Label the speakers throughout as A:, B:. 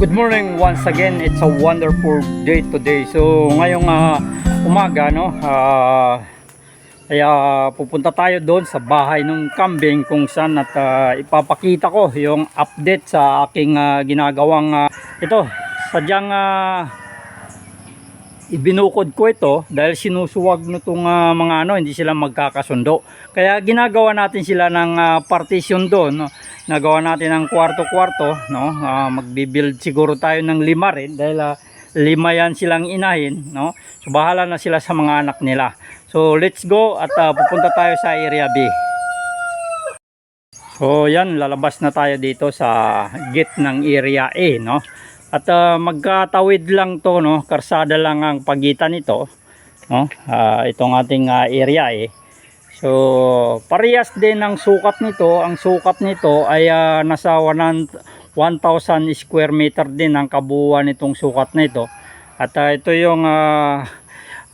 A: Good morning once again. It's a wonderful day today. So ngayong ah, umaga no, ah, kaya pupunta tayo doon sa bahay ng kambing kung saan at ah, ipapakita ko yung update sa aking ah, ginagawang ah, ito. Sadyang ah, ibinukod ko ito dahil sinusuwag nitong ah, mga ano, hindi sila magkakasundo. Kaya ginagawa natin sila ng ah, partition doon. No? Nagawa natin ng kwarto-kwarto. No? Ah, magbibuild siguro tayo ng lima rin dahil ah, lima yan silang inahin. No? So bahala na sila sa mga anak nila. So let's go at ah, pupunta tayo sa area B. So yan, lalabas na tayo dito sa gate ng area A, no? At ah, magkatawid lang to, no? Karsada lang ang pagitan nito, no? Ah, itong ating ah, area A. So, parehas din ang sukat nito. Ang sukat nito ay ah, nasa 1,000 1,000 square meter din ang kabuuan nitong sukat nito. At ah, ito yung ah,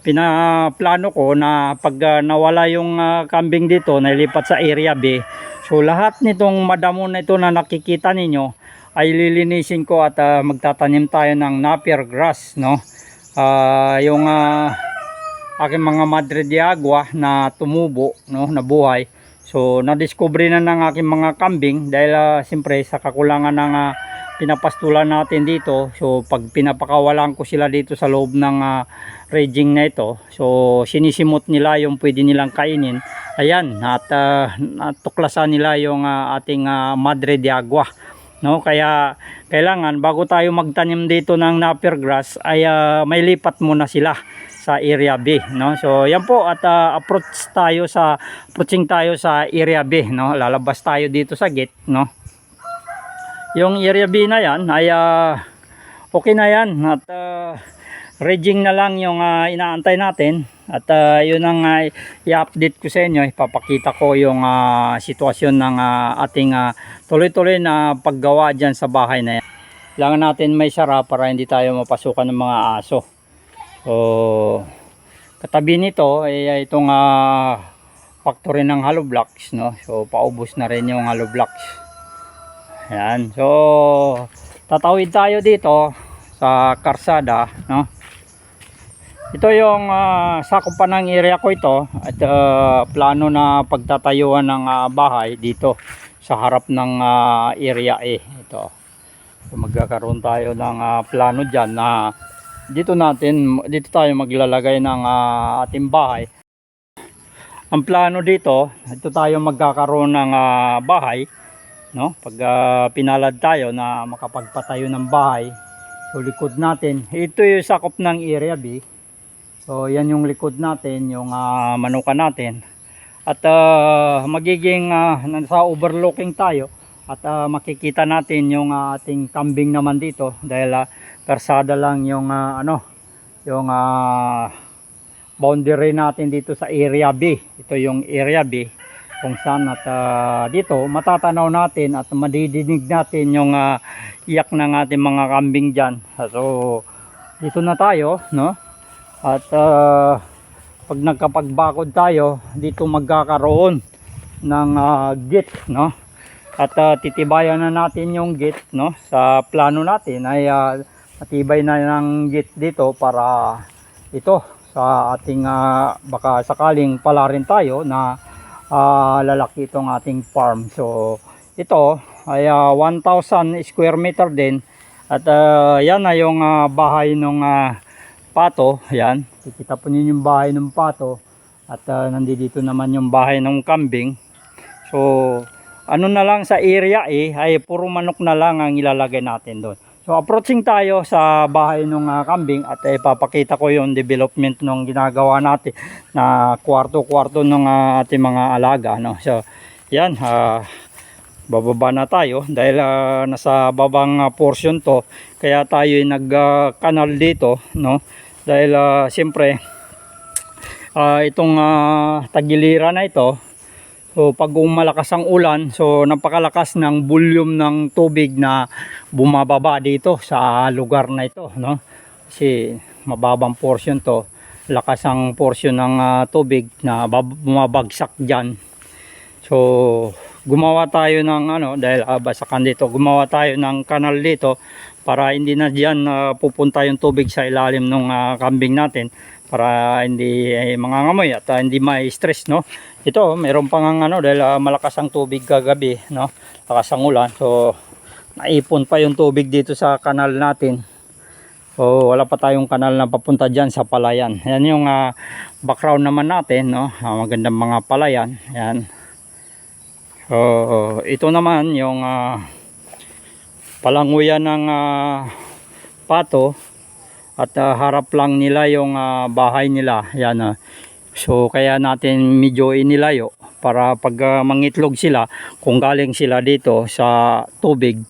A: pinaplano ko na pag ah, nawala yung ah, kambing dito, nailipat sa area B. So lahat nitong madamo na ito na nakikita ninyo ay lilinisin ko at ah, magtatanim tayo ng napier grass, no? Ah, yung ah, aking mga madre de agua na tumubo, no, na buhay. So na-discover na ng aking mga kambing dahil ah, siyempre sa kakulangan ng ah, pinapastulan natin dito. So pag pinapakawalan ko sila dito sa loob ng ah, raging na ito, so sinisimot nila yung pwede nilang kainin. Ayan, at ah, natuklasan nila yung ah, ating ah, madre de agua. No, kaya kailangan bago tayo magtanim dito ng napier grass ay ah, may lipat muna sila sa area B, no? So, yan po at ah, approach tayo sa approaching tayo sa area B, no? Lalabas tayo dito sa gate, no? Yung area B na yan ay ah, okay na yan at ah, raging na lang yung ah, inaantay natin. At ah, yun ang ah, i-update ko sa inyo. Ipapakita ko yung ah, sitwasyon ng ah, ating tuloy-tuloy na paggawa dyan sa bahay na yan. Kailangan natin may sara para hindi tayo mapasukan ng mga aso. So katabi nito ay ay itong ah, factory ng hollow blocks no? So paubos na rin yung hollow blocks. Yan so tatawid tayo dito sa karsada no ito yung uh, sakupan ng area ko ito at ah, plano na pagtatayuan ng ah, bahay dito sa harap ng ah, area A. Ito. So, magkakaroon tayo ng ah, plano dyan na dito natin dito tayo maglalagay ng ah, ating bahay. Ang plano dito ito tayo magkakaroon ng ah, bahay no? Pag ah, pinalad tayo na makapagpatayo ng bahay so likod natin. Ito yung sakop ng area B So yan yung likod natin, yung ah, manuka natin. At ah, magiging ah, nasa overlooking tayo at ah, makikita natin yung ah, ating kambing naman dito dahil ah, karsada lang yung ah, ano, yung ah, boundary natin dito sa area B. Ito yung area B kung saan at ah, dito matatanaw natin at madidinig natin yung ah, iyak ng ating mga kambing diyan. So dito na tayo, no? At ah, pag nagkapagbakod tayo, dito magkakaroon ng ah, gate, no? At ah, titibayan na natin yung gate, no? Sa plano natin ay ah, matibay na ng gate dito para ito sa ating ah, baka sakaling pala rin tayo na ah, lalaki itong ating farm. So ito ay ah, 1,000 square meter din at ah, yan na yung ah, bahay ng pato, yan. Kikita po ninyo yung bahay ng pato at uh, nandito naman yung bahay ng kambing. So, ano na lang sa area eh, ay puro manok na lang ang ilalagay natin doon. So, approaching tayo sa bahay ng uh, kambing at eh, papakita ko yung development ng ginagawa natin na kwarto-kwarto ng uh, ating mga alaga. No? So, yan, uh, bababa na tayo dahil uh, nasa babang uh, portion to kaya tayo ay nag-canal dito no dahil uh, siyempre uh, itong uh, tagiliran na ito so pag malakas ang ulan so napakalakas ng volume ng tubig na bumababa dito sa lugar na ito no? Kasi mababang portion to lakas ang portion ng uh, tubig na bumabagsak diyan so gumawa tayo ng ano dahil uh, basakan dito gumawa tayo ng kanal dito para hindi na diyan ah, pupunta yung tubig sa ilalim ng kambing natin para hindi eh, mangangamoy at ah, hindi ma-stress no. Ito, meron pang ang ano dahil ah, malakas ang tubig kagabi, no. Lakas ang ulan. So naipon pa yung tubig dito sa kanal natin. So wala pa tayong kanal na papunta diyan sa palayan. Yan yung ah, background naman natin, no. Ah, magandang mga palayan. Yan. So ito naman yung ah, palanguyan ng ah, pato at ah, harap lang nila yung ah, bahay nila. Yan ah. So kaya natin medyo inilayo para pag ah, mangitlog sila kung galing sila dito sa tubig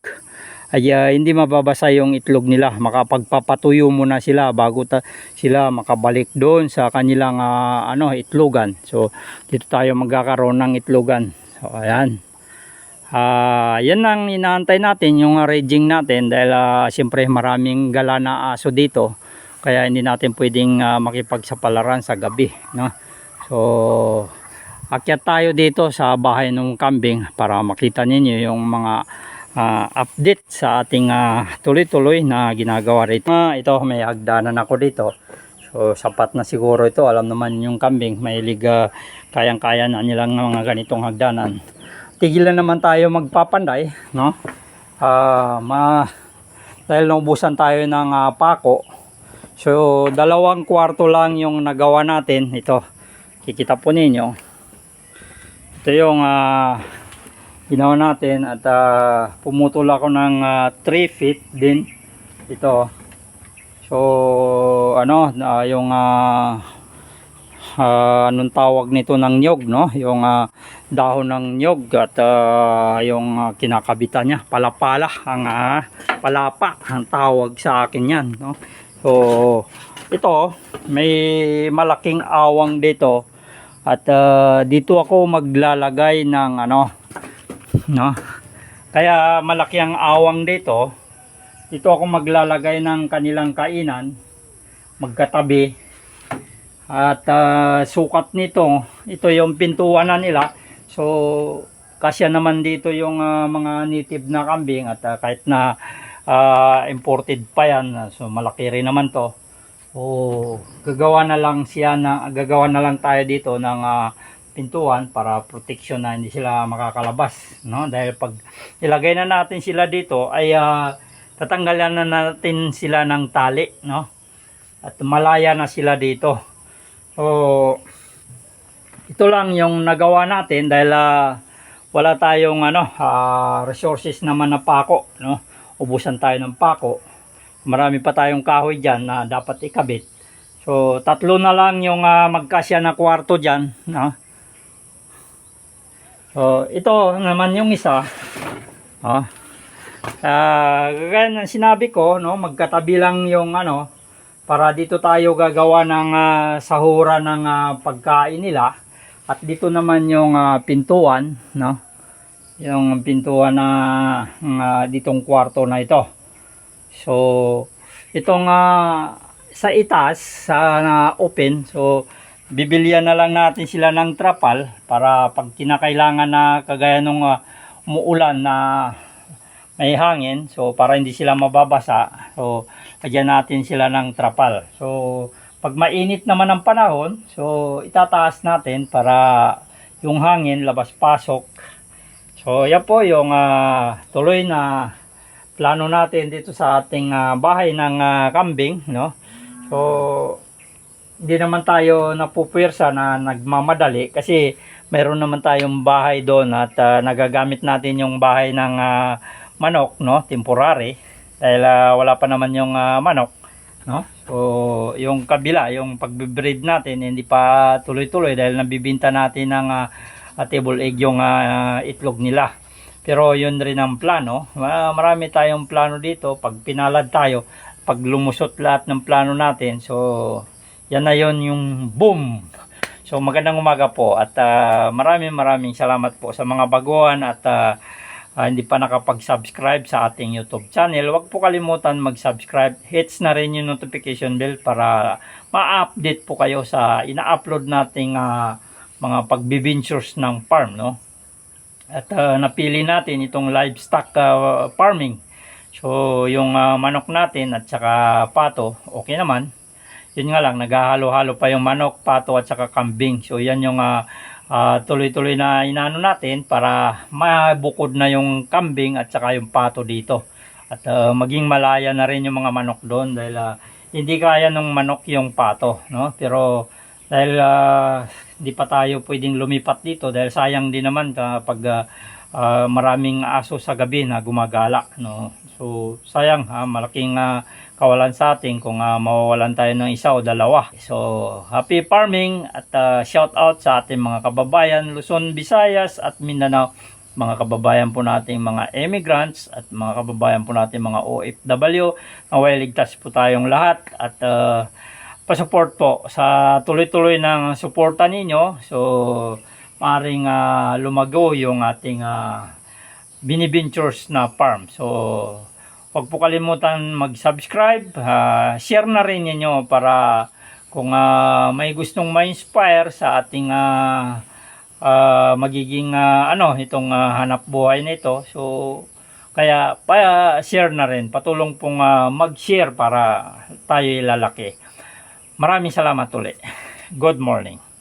A: ay ah, hindi mababasa yung itlog nila. Makapagpapatuyo muna sila bago ta- sila makabalik doon sa kanilang ah, ano itlogan. So dito tayo magkakaroon ng itlogan. So ayan. Ah, yan ang inaantay natin yung raging natin dahil ah, siyempre maraming gala na aso dito. Kaya hindi natin pwedeng ah, makipagsapalaran sa gabi, no? So akyat tayo dito sa bahay ng kambing para makita ninyo yung mga ah, update sa ating tuloy-tuloy na ginagawa rito. Ah, ito may hagdanan ako dito. So sapat na siguro ito. Alam naman yung kambing may liga kayang-kaya na nilang mga ganitong hagdanan tigilan naman tayo magpapanday, no? Ah, ma dahil naubusan tayo ng ah, pako. So, dalawang kwarto lang yung nagawa natin. Ito, kikita po ninyo. Ito yung ah, ginawa natin at ah, pumutol ako ng 3 feet din. Ito. So, ano, ah, yung ah, ah, anong tawag nito ng nyog no? Yung ah, dahon ng nyog at ah, yung ah, kinakabitan niya. Palapala ang ah, palapa ang tawag sa akin yan no? So ito may malaking awang dito at ah, dito ako maglalagay ng ano no? Kaya malaki ang awang dito. Dito ako maglalagay ng kanilang kainan. Magkatabi at ah, sukat nito, ito yung pintuan na nila. So, kasya naman dito yung ah, mga native na kambing at ah, kahit na ah, imported pa yan, so malaki rin naman to. Oh, gagawa na lang siya na gagawa na lang tayo dito ng ah, pintuan para protection na hindi sila makakalabas, no? Dahil pag ilagay na natin sila dito ay ah, tatanggalan na natin sila ng tali, no? At malaya na sila dito. So, ito lang yung nagawa natin dahil ah, wala tayong ano, ah, resources naman na pako, no? Ubusan tayo ng pako. Marami pa tayong kahoy diyan na dapat ikabit. So, tatlo na lang yung ah, magkasya na kwarto diyan, no? So, ito naman yung isa. Oh. Gaya ng sinabi ko, no, magkatabi lang yung ano, para dito tayo gagawa ng ah, sahura ng ah, pagkain nila. At dito naman yung ah, pintuan no? Yung pintuan na ah, ditong kwarto na ito. So itong ah, sa itas sa na open so bibilian na lang natin sila ng trapal para pag kinakailangan na kagaya nung ah, umuulan na may hangin so para hindi sila mababasa. So lagyan natin sila ng trapal. So pag mainit naman ang panahon so itataas natin para yung hangin labas pasok so yan po yung ah, tuloy na plano natin dito sa ating ah, bahay ng ah, kambing no? So hindi naman tayo napupwersa na nagmamadali kasi meron naman tayong bahay doon at ah, nagagamit natin yung bahay ng ah, manok no? Temporary dahil ah, wala pa naman yung ah, manok no? So yung kabila yung pagbe-breed natin hindi pa tuloy-tuloy dahil nabibinta natin ng ah, table egg yung ah, itlog nila. Pero yun rin ang plano. Ma- marami tayong plano dito. Pag pinalad tayo pag lumusot lahat ng plano natin so yan na yon yung boom. So magandang umaga po at ah, maraming maraming salamat po sa mga baguhan at ah, ah, hindi pa nakapag-subscribe sa ating YouTube channel, huwag po kalimutan mag-subscribe. Hits na rin yung notification bell para ma-update po kayo sa ina-upload nating ah, mga pagbibintures ng farm, no? At ah, napili natin itong livestock ah, farming. So, yung ah, manok natin at saka pato, okay naman. Yun nga lang, naghahalo-halo pa yung manok, pato at saka kambing. So, yan yung ah, ah, tuloy-tuloy na inano natin para mabukod na yung kambing at saka yung pato dito. At ah, maging malaya na rin yung mga manok doon dahil ah, hindi kaya ng manok yung pato, no? Pero dahil ah, di pa tayo pwedeng lumipat dito dahil sayang din naman kapag ah, ah, maraming aso sa gabi na gumagala, no? So, sayang ha, malaking ah, kawalan sa atin kung ah, mawawalan tayo ng isa o dalawa. So, happy farming at ah, shout out sa ating mga kababayan Luzon, Visayas at Mindanao. Mga kababayan po nating mga immigrants at mga kababayan po nating mga OFW. Naway ligtas po tayong lahat at ah, pasupport po sa tuloy-tuloy ng suporta ninyo. So, maring ah, lumago yung ating ah, biniventures na farm. So, huwag po kalimutan mag-subscribe, ah, share na rin ninyo para kung ah, may gustong ma-inspire sa ating ah, ah, magiging ah, ano itong ah, hanap buhay na ito. So, kaya pa-share na rin. Patulong pong ah, mag-share para tayo ilalaki. Maraming salamat ulit. Good morning.